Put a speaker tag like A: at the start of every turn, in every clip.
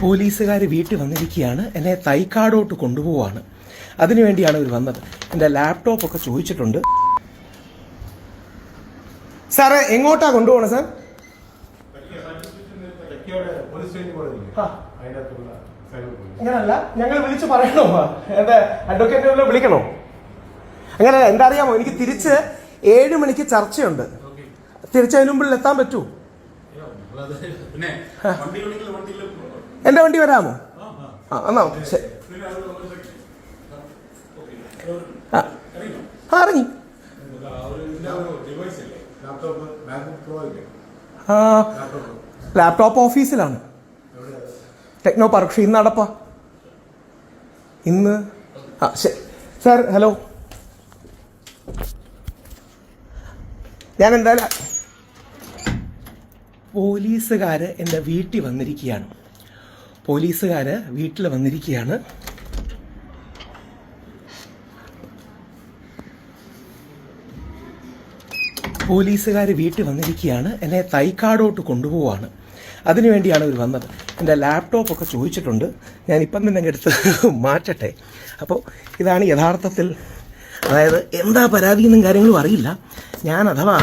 A: പോലീസുകാർ വീട്ടിൽ വന്നിരിക്കുകയാണ്. എന്നെ തൈക്കാടോട്ട് കൊണ്ടുപോവാണ്. അതിനുവേണ്ടിയാണ് ഇവർ വന്നത്. എന്റെ ലാപ്ടോപ്പ് ഒക്കെ ചോദിച്ചിട്ടുണ്ട്. സാറേ എങ്ങോട്ടാ കൊണ്ടുപോകണം സാർ. അങ്ങനല്ല ഞങ്ങൾ വിളിച്ച് പറയണോ? എന്റെ അഡ്വക്കേറ്റിനെ വിളിക്കണോ? അങ്ങനെ എന്താ അറിയാമോ എനിക്ക് തിരിച്ച് ഏഴ് മണിക്ക് ചർച്ചയുണ്ട്. തിരിച്ചതിനുമ്പിൽ എത്താൻ പറ്റൂ?
B: പിന്നെ
A: എന്റെ വണ്ടി വരാമോ? ആ എന്നാ ആ ഇറങ്ങി. ആ
B: ലാപ്ടോപ്പ്
A: ഓഫീസിലാണ്. Technopark. പക്ഷേ ഇന്ന് അടപ്പാ. ഇന്ന് ആ ശരി. Sir hello. ഞാൻ എന്തായാലും പോലീസുകാർ എന്റെ വീട്ടിൽ വന്നിരിക്കുകയാണ്. പോലീസുകാർ വീട്ടിൽ വന്നിരിക്കുകയാണ്. പോലീസുകാർ വീട്ടിൽ വന്നിരിക്കുകയാണ്. എന്നെ തൈക്കാടോട്ട് കൊണ്ടുപോവാണ്. അതിനുവേണ്ടിയാണ് ഇവർ വന്നത്. എന്റെ ലാപ്ടോപ്പൊക്കെ ചോദിച്ചിട്ടുണ്ട്. ഞാൻ ഇപ്പം തന്നെ എടുത്ത് മാറ്റട്ടെ. അപ്പോൾ ഇതാണ് യഥാർത്ഥത്തിൽ അതായത് എന്താ പരാതി എന്നും കാര്യങ്ങളും അറിയില്ല. ഞാൻ അഥവാ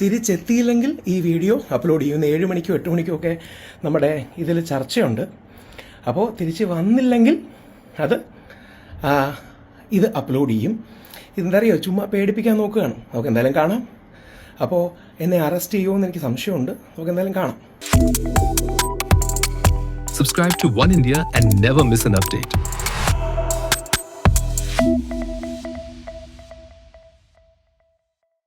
A: തിരിച്ചെത്തിയില്ലെങ്കിൽ ഈ വീഡിയോ അപ്ലോഡ് ചെയ്യുന്ന ഏഴ് മണിക്കോ എട്ട് മണിക്കോ ഒക്കെ നമ്മുടെ ഇതിൽ ചർച്ചയുണ്ട്. അപ്പോൾ തിരിച്ച് വന്നില്ലെങ്കിൽ അത് ഇത് അപ്ലോഡ് ചെയ്യും. ഇതെന്താ അറിയോ ചുമ്മാ പേടിപ്പിക്കാൻ നോക്കുകയാണ്. നമുക്ക് എന്തായാലും കാണാം. അപ്പോൾ എന്നെ അറസ്റ്റ് ചെയ്യുമോ എന്ന് എനിക്ക് സംശയമുണ്ട്. നമുക്ക് എന്തായാലും കാണാം.
C: Subscribe to One India and never miss an update.